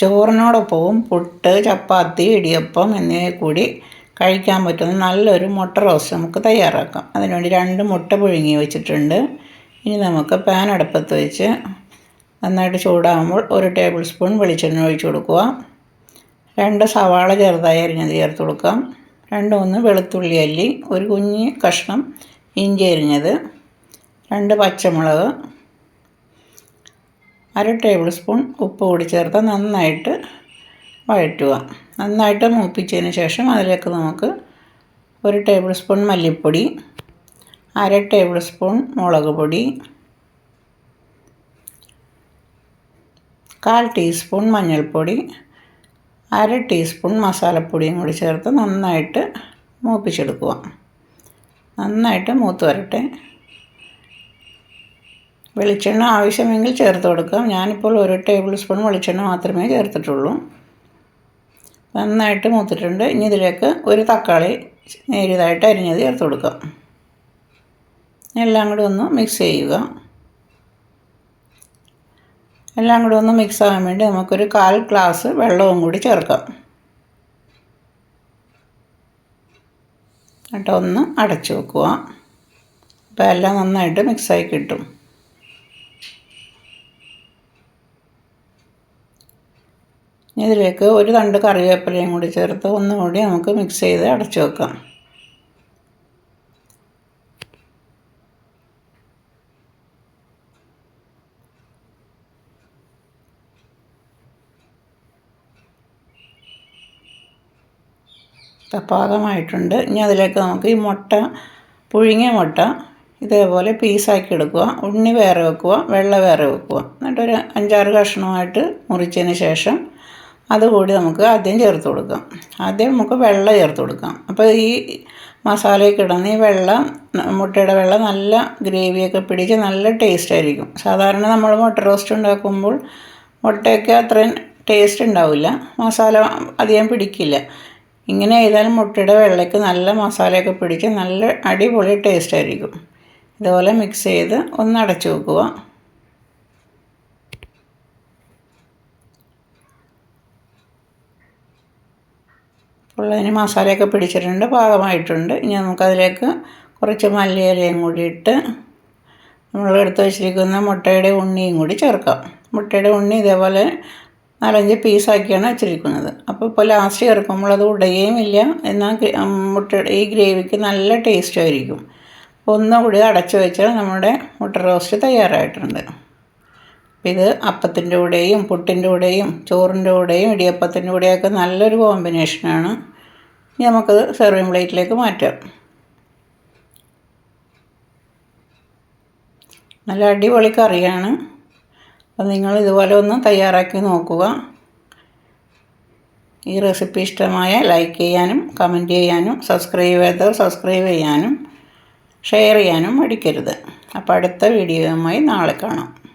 ചോറിനോടൊപ്പവും പുട്ട് ചപ്പാത്തി ഇടിയപ്പം എന്നിവ കൂടി കഴിക്കാൻ പറ്റുന്ന നല്ലൊരു മുട്ട റോസ്റ്റ് നമുക്ക് തയ്യാറാക്കാം. അതിനുവേണ്ടി രണ്ട് മുട്ട പുഴുങ്ങി വെച്ചിട്ടുണ്ട്. ഇനി നമുക്ക് പാൻ അടുപ്പത്ത് വെച്ച് നന്നായിട്ട് ചൂടാകുമ്പോൾ ഒരു ടേബിൾ സ്പൂൺ വെളിച്ചെണ്ണ ഒഴിച്ച് കൊടുക്കുക. രണ്ട് സവാള ചെറുതായി അരിഞ്ഞത് ചേർത്ത് കൊടുക്കാം. രണ്ട് മൂന്ന് വെളുത്തുള്ളി അല്ലി ഒരു കുഞ്ഞ് കഷ്ണം ഇഞ്ചി അരിഞ്ഞത് രണ്ട് പച്ചമുളക് അര ടേബിൾ സ്പൂൺ ഉപ്പ് കൂടി ചേർത്ത് നന്നായിട്ട് വഴറ്റുക. നന്നായിട്ട് മൂപ്പിച്ചതിന് ശേഷം അതിലേക്ക് നമുക്ക് ഒരു ടേബിൾ സ്പൂൺ മല്ലിപ്പൊടി അര ടേബിൾ സ്പൂൺ മുളക് പൊടി കാൽ ടീസ്പൂൺ മഞ്ഞൾപ്പൊടി അര ടീസ്പൂൺ മസാലപ്പൊടിയും കൂടി ചേർത്ത് നന്നായിട്ട് മൂപ്പിച്ചെടുക്കുക. നന്നായിട്ട് മൂത്ത് വരട്ടെ. വെളിച്ചെണ്ണ ആവശ്യമെങ്കിൽ ചേർത്ത് കൊടുക്കാം. ഞാനിപ്പോൾ ഒരു ടേബിൾ സ്പൂൺ വെളിച്ചെണ്ണ മാത്രമേ ചേർത്തിട്ടുള്ളൂ. നന്നായിട്ട് മൂത്തിട്ടുണ്ട്. ഇനി ഇതിലേക്ക് ഒരു തക്കാളി നേരിയതായിട്ട് അരിഞ്ഞത് ചേർത്ത് കൊടുക്കാം. എല്ലാം കൂടി ഒന്ന് മിക്സ് ചെയ്യുക. എല്ലാം കൂടി ഒന്ന് മിക്സ് ആകാൻ വേണ്ടി നമുക്കൊരു കാൽ ഗ്ലാസ് വെള്ളവും കൂടി ചേർക്കാം. എന്നിട്ട് ഒന്ന് അടച്ചു വെക്കുക. അപ്പോൾ എല്ലാം നന്നായിട്ട് മിക്സായി കിട്ടും. ഇതിലേക്ക് ഒരു തണ്ട് കറിവേപ്പിലയും കൂടി ചേർത്ത് ഒന്നുകൂടി നമുക്ക് മിക്സ് ചെയ്ത് അടച്ചു വെക്കാം. പാകമായിട്ടുണ്ട്. ഇനി അതിലേക്ക് നമുക്ക് ഈ മുട്ട പുഴുങ്ങിയ മുട്ട ഇതേപോലെ പീസാക്കി എടുക്കുക. ഉണ്ണി വേറെ വെക്കുക വെള്ള വേറെ വെക്കുക. എന്നിട്ടൊരു അഞ്ചാറ് കഷ്ണമായിട്ട് മുറിച്ചതിന് ശേഷം അതുകൂടി നമുക്ക് ആദ്യം ചേർത്ത് കൊടുക്കാം. ആദ്യം നമുക്ക് വെള്ളം ചേർത്ത് കൊടുക്കാം. അപ്പോൾ ഈ മസാലയൊക്കെ ഇടുന്ന ഈ വെള്ളം മുട്ടയുടെ വെള്ളം നല്ല ഗ്രേവിയൊക്കെ പിടിച്ച് നല്ല ടേസ്റ്റ് ആയിരിക്കും. സാധാരണ നമ്മൾ മുട്ട റോസ്റ്റ് ഉണ്ടാക്കുമ്പോൾ മുട്ടയൊക്കെ അത്രയും ടേസ്റ്റ് ഉണ്ടാവില്ല. മസാല അധികം പിടിക്കില്ല. ഇങ്ങനെ ചെയ്താൽ മുട്ടയുടെ വെള്ളയ്ക്ക് നല്ല മസാലയൊക്കെ പിടിച്ച് നല്ല അടിപൊളി ടേസ്റ്റ് ആയിരിക്കും. ഇതുപോലെ മിക്സ് ചെയ്ത് ഒന്ന് അടച്ചു വെക്കുക. അപ്പോൾ അതിന് മസാലയൊക്കെ പിടിച്ചിട്ടുണ്ട് പാകമായിട്ടുണ്ട്. ഇനി നമുക്കതിലേക്ക് കുറച്ച് മല്ലിയിലയും കൂടി ഇട്ട് നമ്മൾ എടുത്ത് വെച്ചിരിക്കുന്ന മുട്ടയുടെ ഉണ്ണിയും കൂടി ചേർക്കാം. മുട്ടയുടെ ഉണ്ണി ഇതേപോലെ നാലഞ്ച് പീസാക്കിയാണ് വെച്ചിരിക്കുന്നത്. അപ്പോൾ ഇപ്പോൾ ലാസ്റ്റ് ചേർക്കുമ്പോൾ അത് ഉടയുകയും ഇല്ല എന്നാൽ മുട്ടയുടെ ഈ ഗ്രേവിക്ക് നല്ല ടേസ്റ്റ് ആയിരിക്കും. ഒന്നുകൂടി അടച്ചു വെച്ചാൽ നമ്മുടെ മുട്ട റോസ്റ്റ് തയ്യാറായിട്ടുണ്ട്. ഇത് അപ്പത്തിന്റെ കൂടെയും പുട്ടിന്റെ കൂടെയും ചോറിന്റെ കൂടെയും ഇടിയപ്പത്തിന്റെ കൂടെയൊക്കെ നല്ലൊരു കോമ്പിനേഷനാണ്. ഇനി നമുക്കത് സെർവിങ് പ്ലേറ്റിലേക്ക് മാറ്റാം. നല്ല അടിപൊളി കറിയാണ്. അപ്പം നിങ്ങൾ ഇതുപോലെ ഒന്ന് തയ്യാറാക്കി നോക്കുക. ഈ റെസിപ്പി ഇഷ്ടമായ ലൈക്ക് ചെയ്യാനും കമന്റ് ചെയ്യാനും സബ്സ്ക്രൈബ് ചെയ്തവർ സബ്സ്ക്രൈബ് ചെയ്യാനും ഷെയർ ചെയ്യാനും മടിക്കരുത്. അപ്പോൾ അടുത്ത വീഡിയോയുമായി നാളെ കാണാം.